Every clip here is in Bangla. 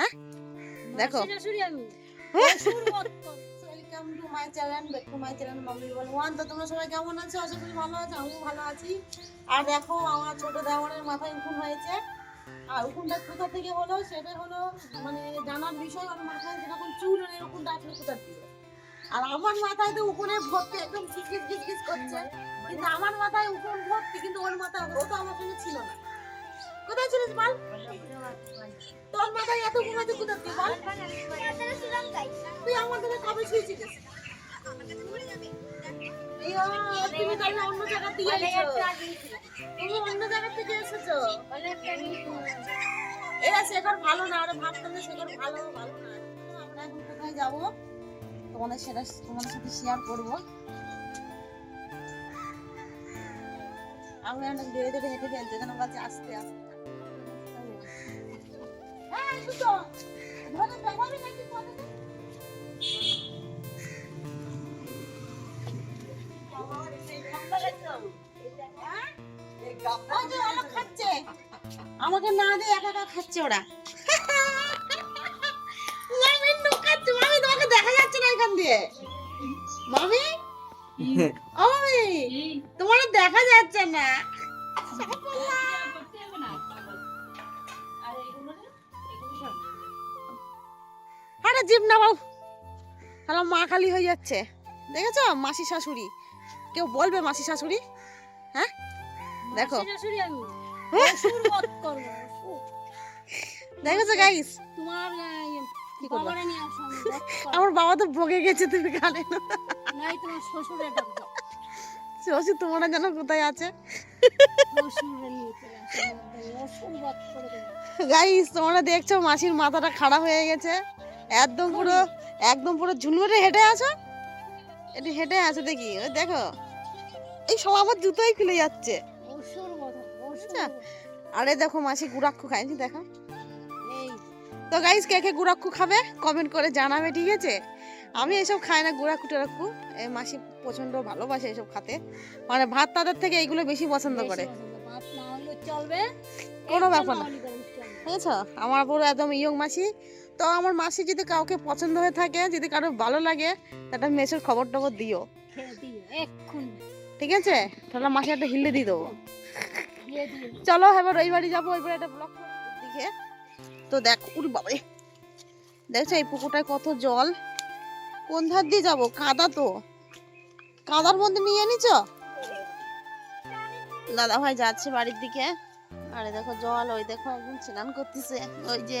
হ্যাঁ? দেখো। শাশুড়ি আমি। Welcome to my channel back to my channel mummy বল ওয়ান তো তোমরা সবাই কেমন আছো? আশা করি ভালো আছো আমিও ভালো আছি। আর দেখো আমার ছোট দেওয়ানের মাথায় উকুন হয়েছে। আর উকুনটা কোথা থেকে হলো সেটা হলো মানে জানার বিষয় ওর মাথায় যেরকম চুল আর এরকমটা আসলে কোথা থেকে? আর আমার মাথায় তো উকুনে ভর্তি একদম কিচকিচ কিচকিচ করছে। কিন্তু আমার মাথায় উকুন ভর্তি কিন্তু ওর মাথায় ও তো আমার সঙ্গে ছিল না। কোথায় ছিলিস বল? তোর মাথায় এত উকুন আছে কোথা থেকে বল তুই আমার কাছে কবে ও, তুমি তাহলে অন্য জায়গা থেকে এসেছ। তুমি অন্য জায়গা থেকে এসেছ। এরা শেখার ভালো না ওরা ভালো ভালো না। তো আমরা এখন কোথায় যাব? তোমাদের সেটা তোমাদের সাথে শেয়ার করব। আমি অনেক ধীরে ধীরে হেঁটে গেছি যেখানে কাছে আসতে আসতে। আমাকে না দিয়ে একা একা খাচ্ছে ওরা। মামি তোমাকে দেখা যাচ্ছে না এখান দিয়ে। মামি? ও মামি তোমার দেখা যাচ্ছে না। আরে জিপ না বাবু। তাহলে মা খালি হয়ে যাচ্ছে। দেখেছ? মাসি শাশুড়ি। কেউ বলবে মাসি শাশুড়ি? হ্যাঁ? দেখো। হ্যাঁ? দেখেছ গাইস তোমার কি করব? আমার বাবা তো বকে গেছে তুমি কানে নাই তোমার শ্বশুরে তোমরা যেন কোথায় আছে? গাইস তোমরা দেখছ মাসির মাথাটা খারাপ হয়ে গেছে। একদম পুরো একদম পুরো ঝুলমুটে হেঁটে আছো? এটা হেঁটে আছে দেখি ওই দেখো। এই সব আমার জুতোই খুলে যাচ্ছে। আচ্ছা। আরে দেখো মাসি গুড়াক্ষু খাইনি দেখো। এই। তো গাইস কে কে গুড়াক্ষু খাবে? কমেন্ট করে জানাবে ঠিক আছে? আমি এসব খাই না গুড়াক্ষু টেরাক্ষু এই মাসি প্রচণ্ড ভালোবাসে এসব খাতে। মানে ভাত তাদের থেকে এইগুলো বেশি পছন্দ করে। কোনো ব্যাপার না। চলবে। বুঝেছ? আমার পুরো একদম ইয়ং মাসি। তো আমার মাসি যদি কাউকে পছন্দ হয়ে থাকে যদি কারও ভালো লাগে একটা মেসের খবর টবর দিও ঠিক আছে? তাহলে মাসি একটা হিলে দিয়ে দেবো। চলো এবার ওই বাড়ি যাব ওই বাড়ি একটা ব্লক দিকে তো দেখ উরি বাবারে। দেখছ এই পুকুরটায় কত জল? কোন ধার দিয়ে যাব? কাদা তো। কাদার মধ্যে নিয়ে নিছ দাদা ভাই যাচ্ছে বাড়ির দিকে। আরে দেখো জল ওই দেখো একদম স্নান করতেছে। ওই যে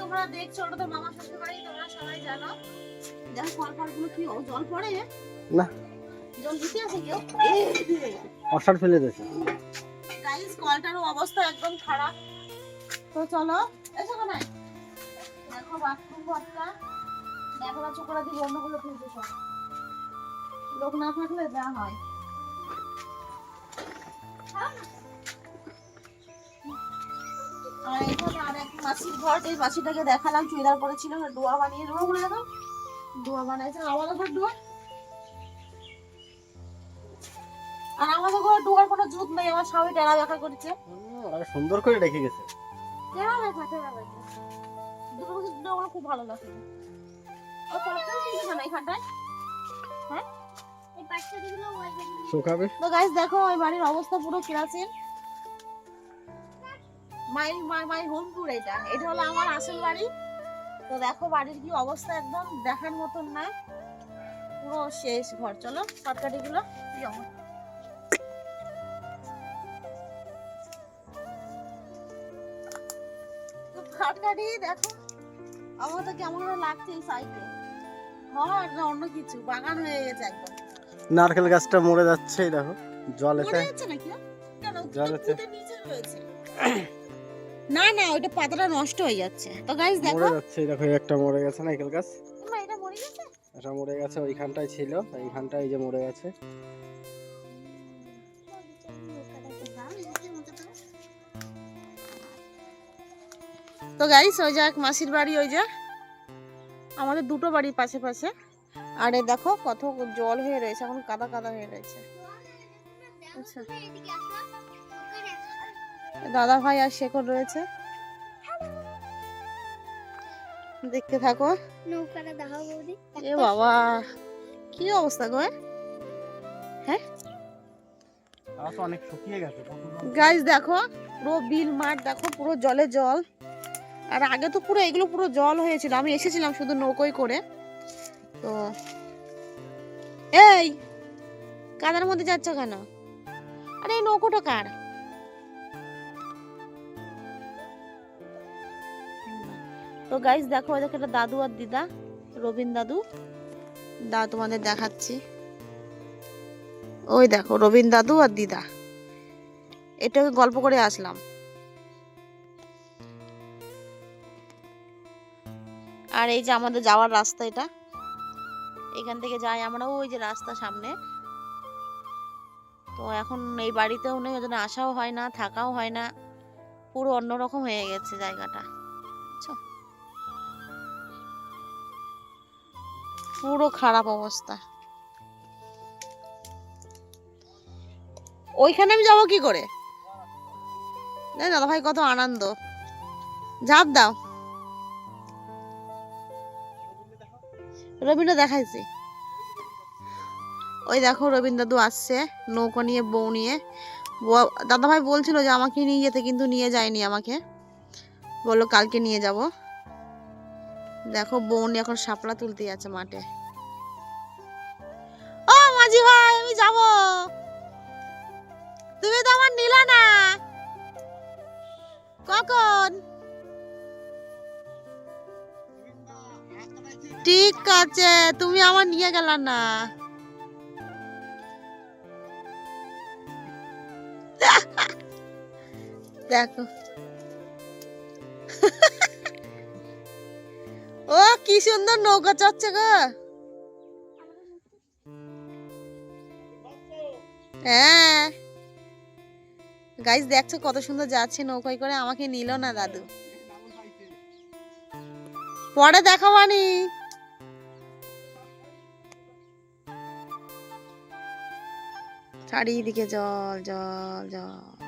তোমরা দেখছ ওটা তো মামা শ্বশুর বাড়ি তোমরা সবাই জানো। দেখো কল কলগুলো কি জল পড়ে? না। জল দিতে আছে কেউ? অসার ফেলে দিয়েছে। গাইস কলটারও অবস্থা একদম খারাপ। তো চলো এসো কোনায় দেখো বাথরুম ঘরটা দেখো না চোখরা দিয়ে অন্যগুলো তুলছে সব। লোক না থাকলে যা হয়। আর এখানে আর এক মাসির ঘর এই মাসিটাকে দেখালাম চুড়িদার পরেছিল ডোয়া বানিয়ে দেবো দেখো ডোয়া বানাইছে আমাদের ঘর ডোয়া আর আমাদের ঘরে ডোয়ার কোনো জুত নেই আমার সবাই টেরা দেখা করছে আর সুন্দর করে রেখে গেছে। টেরা দেখা টেরা দেখা দুটো ডোয়াগুলো খুব ভালো লাগে ও না এখানটায় এই বাচ্চাগুলো ওই যে শুকাবে? তো গাইস দেখো ওই বাড়ির অবস্থা পুরো kerosene my my my home tour এটা। এটা হলো আমার আসল বাড়ি। তো দেখো বাড়ির কি অবস্থা একদম দেখার মতন না। পুরো শেষ ঘর। চলো শর্টকাটি গুলো শর্টকাটি দেখো আমার তো কেমন লাগছে এই সাইডে ঘর না অন্য কিছু বাগান হয়ে গেছে একদম। নারকেল গাছটা মরে যাচ্ছে দেখো। জল মরে এসে নাকি? কেন? জল আছে। নিচে রয়েছে। না না ওইটা পাতাটা নষ্ট হয়ে যাচ্ছে। তো গাইস দেখো। মরে যাচ্ছে দেখো একটা মরে গেছে নারকেল গাছ তোমরা এটা মরে গেছে? এটা মরে গেছে ওইখানটায় ছিল এইখানটায় এই যে মরে গেছে। তো গাইস ওই যে এক মাসির বাড়ি ওই যে আমাদের দুটো বাড়ি পাশে পাশে। আর এই দেখো কত জল হয়ে রয়েছে এখন কাদা কাদা হয়ে রয়েছে। আচ্ছা। দাদা ভাই আর শেখর রয়েছে। দেখতে থাকো। নৌকাটা দেখাও বৌদি। এ বাবা কি অবস্থা গো হ্যাঁ? তারা তো অনেক শুকিয়ে গেছে গাইস দেখো পুরো বিল মাঠ দেখো পুরো জলে জল। আর আগে তো পুরো এগুলো পুরো জল হয়েছিল আমি এসেছিলাম শুধু নৌকোয় করে। তো এই কাদার মধ্যে যাচ্ছ কেন? আরে এই নৌকোটা কার? তো গাইস দেখো দেখো একটা দাদু আর দিদা, রবিন দাদু। দা তোমাদের দেখাচ্ছি। ওই দেখো, রবিন দাদু আর দিদা। এটাকে গল্প করে আসলাম। আর এই যে আমাদের যাওয়ার রাস্তা এটা। এখান থেকে যাই আমরা, ওই যে রাস্তা সামনে। তো এখন এই বাড়িতেও নেই, ওই জন্য আসাও হয় না, থাকাও হয় না। পুরো অন্যরকম হয়ে গেছে জায়গাটা। বুঝছ? পুরো খারাপ অবস্থা। ওইখানে আমি যাব কি করে? দাদা ভাই কত আনন্দ। ঝাঁপ দাও। রবীন্দ্র দেখাইছি। ওই দেখো রবীন্দ্র দাদু আসছে, নৌকো নিয়ে, বউ নিয়ে। দাদা ভাই বলছিল যে আমাকে নিয়ে যেতে, কিন্তু নিয়ে যায়নি আমাকে। বলল কালকে নিয়ে যাব। দেখো বোন এখন শাপলা তুলতে যাচ্ছে মাঠে। ও মাঝি ভাই, আমি যাব। তুমি তো আমার নিলা না। কখন? ঠিক আছে, তুমি আমার নিয়ে গেল না। দেখো। কি সুন্দর নৌকা চড়ছে গো। হ্যাঁ। গাইস দেখছ কত সুন্দর যাচ্ছে নৌকায় করে? আমাকে নিল না, দাদু। পরে দেখাবানি চারিদিকে জল জল জল।